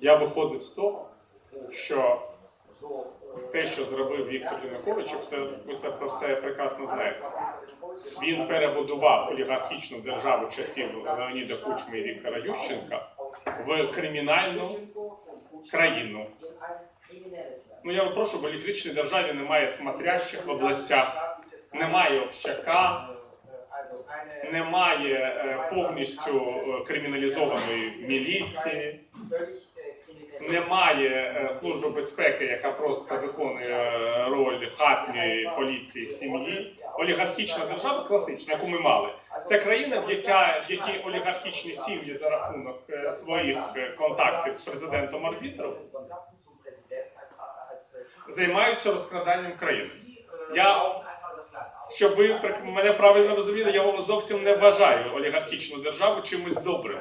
Я виходив з того, що те, що зробив Віктор Янукович, ви це про це прекрасно знаєте. Він перебудував олігархічну державу часів Леоніда Кучми і Віктора Ющенка в кримінальну країну. Ну я прошу, в олігархічній державі немає смотрящих в областях, немає общака, немає е, повністю е, криміналізованої міліції, немає е, служби безпеки, яка просто виконує роль хатньої поліції сім'ї. Олігархічна держава класична, яку ми мали. Це країна, в якій олігархічні сім'ї за рахунок своїх контактів з президентом арбітром займаються розкраданням країни. Я щоб ви мене правильно розуміли, я зовсім не вважаю олігархічну державу чимось добрим.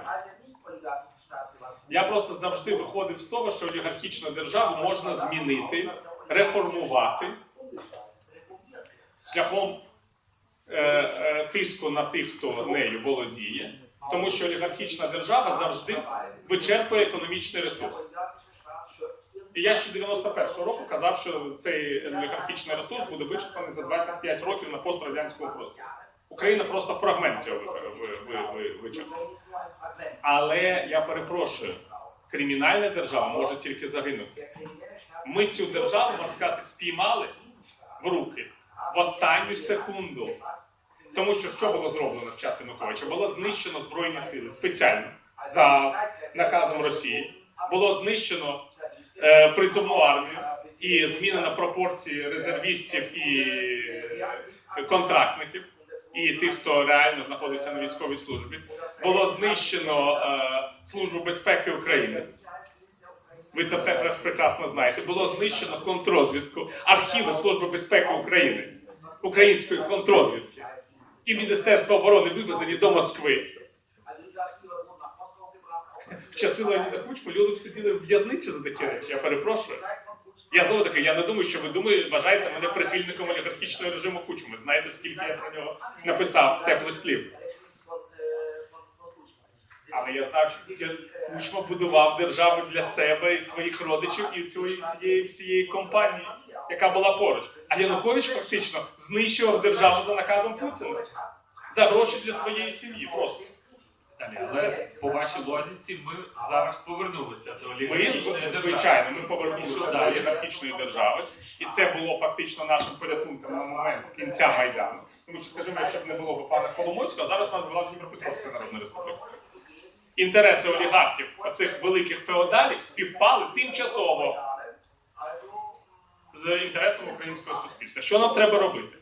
Я просто завжди виходив з того, що олігархічну державу можна змінити, реформувати шляхом е, е, тиску на тих, хто нею володіє, тому що олігархічна держава завжди вичерпує економічний ресурс. І я ще 91-го року казав, що цей олігархічний ресурс буде вичерпаний за 25 років на пострадянському просторі. Україна просто фрагмент цього ви- ви- ви- ви- вичерпала. Але я перепрошую, кримінальна держава може тільки загинути. Ми цю державу, можна сказати, спіймали в руки в останню секунду. Тому що що було зроблено в час Януковича? Було знищено збройні сили спеціально за наказом Росії. Було знищено е, призовну армію і змінено пропорції резервістів і е, контрактників, і тих, хто реально знаходиться на військовій службі. Було знищено е, Службу безпеки України. Ви це теж прекрасно знаєте. Було знищено контрозвідку, архіви Служби безпеки України, української контрозвідки і Міністерство оборони вивезені до Москви. Часи Кучми люди б сиділи в в'язниці за такі речі. Я перепрошую. Я знову таки, я не думаю, що ви думаєте, вважаєте мене прихильником олігархічного режиму Кучми. Знаєте, скільки я про нього написав теплих слів. Але я знав, що Кучма будував державу для себе і своїх родичів і цієї, цієї всієї компанії, яка була поруч. А Янукович фактично знищував державу за наказом Путіна за гроші для своєї сім'ї. Просто Далі, але по вашій логіці ми зараз повернулися до ми, олігархічної держави. звичайно, ми повернулися до олігархічної держави, і це було фактично нашим порятунком на момент кінця майдану. Тому що, скажімо, якщо б не було б пана Коломойського, зараз у нас була б Дніпропетровська Народна Республіка. Інтереси олігархів, оцих великих феодалів, співпали тимчасово з інтересом українського суспільства. Що нам треба робити?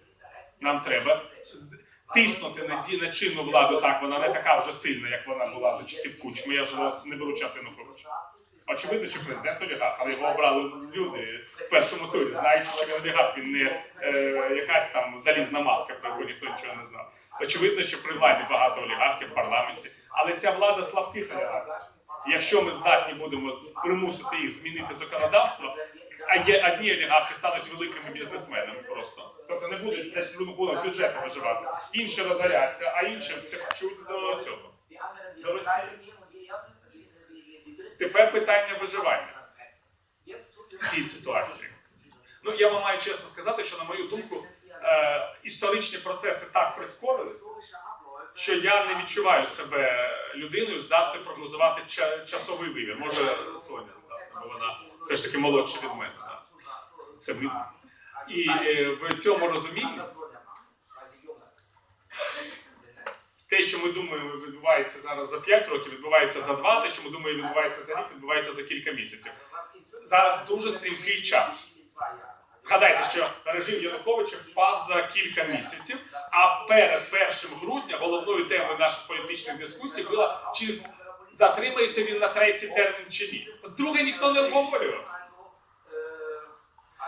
Нам треба тиснути на, ді- на чинну владу так, вона не така вже сильна, як вона була за часів Кучми. Я вже не беру час Януковича. Очевидно, що президент олігарх, але його обрали люди в першому турі, знаючи, що він олігарх, він не е, якась там залізна маска, про яку ніхто нічого не знав. Очевидно, що при владі багато олігархів в парламенті, але ця влада слабких олігархів. Якщо ми здатні будемо примусити їх змінити законодавство, а є одні олігархи стануть великими бізнесменами просто. Не будуть за рахунок бюджету виживати. Інші розоряться, а інші втечуть до цього. До. Тепер питання виживання в цій ситуації. Ну я вам маю чесно сказати, що на мою думку е, історичні процеси так прискорились, що я не відчуваю себе людиною, здатною прогнозувати ча- часовий вибір. Може, Соня здатна, бо вона все ж таки молодша від мене. Це ви- І е, в цьому розумінні те, що ми думаємо, відбувається зараз за 5 років, відбувається за 2, те, що ми думаємо, відбувається за рік, відбувається за кілька місяців. Зараз дуже стрімкий час. Згадайте, що режим Януковича впав за кілька місяців, а перед 1 грудня головною темою наших політичних дискусій була, чи затримається він на третій термін чи ні. Друге ніхто не обговорював.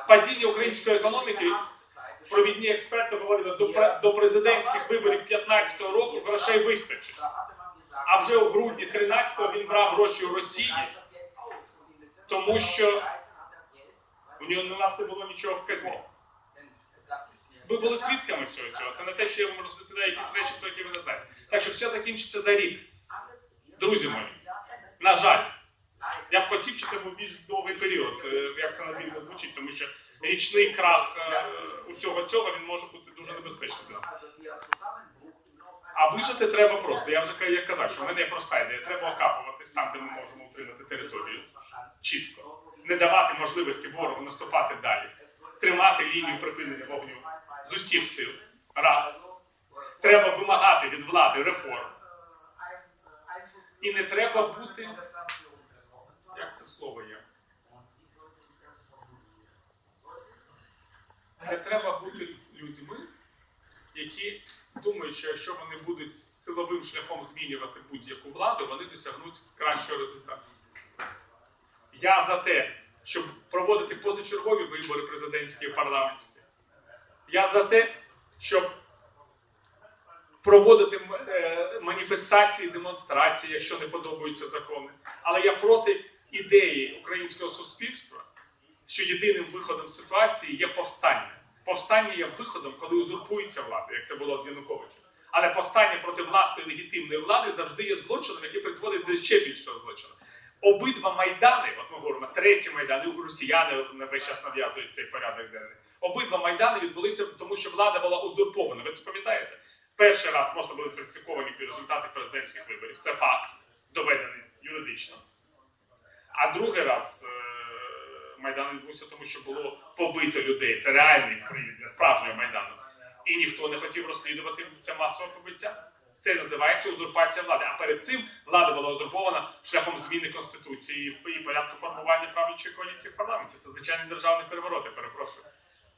Падіння української економіки провідні експерти говорили, до, до президентських виборів 15-го року грошей вистачить. А вже у грудні 13-го він брав гроші у Росії, тому що у нього на нас не було нічого в казні. Ви були свідками всього цього. Це не те, що я вам розповідаю якісь речі, про які ви не знаєте. Так що все закінчиться за рік. Друзі мої, На жаль, я б хотів, щоб це був більш довгий період, е, як це надійно звучить, тому що річний крах е, усього цього він може бути дуже небезпечним для нас. А вижити треба просто. Я вже як казав, що в мене є проста ідея. Треба окапуватись там, де ми можемо утримати територію. Чітко. Не давати можливості ворогу наступати далі. Тримати лінію припинення вогню з усіх сил. Раз. Треба вимагати від влади реформ. І не треба бути, слово є? Не треба бути людьми, які думають, що якщо вони будуть силовим шляхом змінювати будь-яку владу, вони досягнуть кращого результату. Я за те, щоб проводити позачергові вибори президентські і парламентські. Я за те, щоб проводити е, маніфестації, демонстрації, якщо не подобаються закони. Але я проти ідеї українського суспільства, що єдиним виходом ситуації є повстання. Повстання є виходом, коли узурпується влада, як це було з Януковичем. Але повстання проти власної легітимної влади завжди є злочином, який призводить до ще більшого злочину. Обидва майдани, от ми говоримо, третій майдан, і росіяни на весь час нав'язують цей порядок денний. Обидва майдани відбулися тому, що влада була узурпована. Ви це пам'ятаєте? Перший раз просто були сфальсифіковані результати президентських виборів. Це факт, доведений юридично. А другий раз е, Майдан відбувся, тому що було побито людей. Це реальний привід для справжнього Майдану. І ніхто не хотів розслідувати це масове побиття. Це називається узурпація влади. А перед цим влада була узурпована шляхом зміни конституції і порядку формування правлячої коаліції в парламенті. Це звичайний державний переворот, я перепрошую.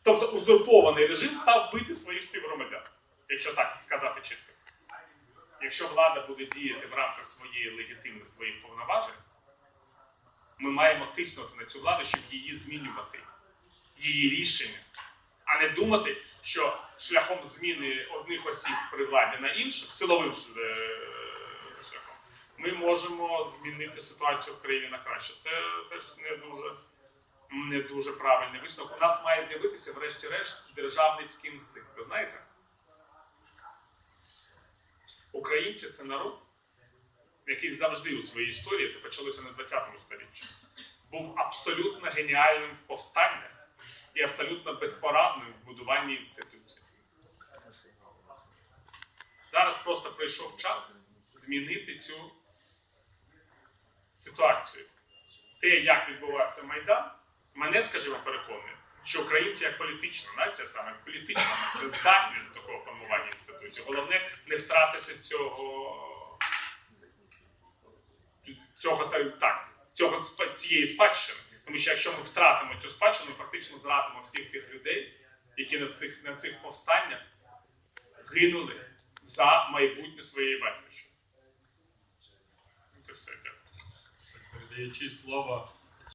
Тобто узурпований режим став бити своїх співгромадян, якщо так сказати чітко. Якщо влада буде діяти в рамках своєї легітимних своїх повноважень, ми маємо тиснути на цю владу, щоб її змінювати, її рішення, а не думати, що шляхом зміни одних осіб при владі на інших, силовим е, шляхом, ми можемо змінити ситуацію в країні на краще. Це теж не дуже, не дуже правильний висновок. У нас має з'явитися, врешті-решт, державницький інстинкт. Ви знаєте? Українці це народ, який завжди у своїй історії, це почалося на 20-му сторіччі, був абсолютно геніальним в повстаннях і абсолютно безпорадним в будуванні інституцій. Зараз просто прийшов час змінити цю ситуацію. Те, як відбувався Майдан, мене, скажімо, переконує, що українці як політична нація, саме політична нація, здатні до такого формування інституцій. Головне не втратити цього цього та- так, цього цієї спадщини. Тому що якщо ми втратимо цю спадщину, ми фактично зрадимо всіх тих людей, які на цих, на цих повстаннях гинули за майбутнє своєї батьківщини. Передаючи слово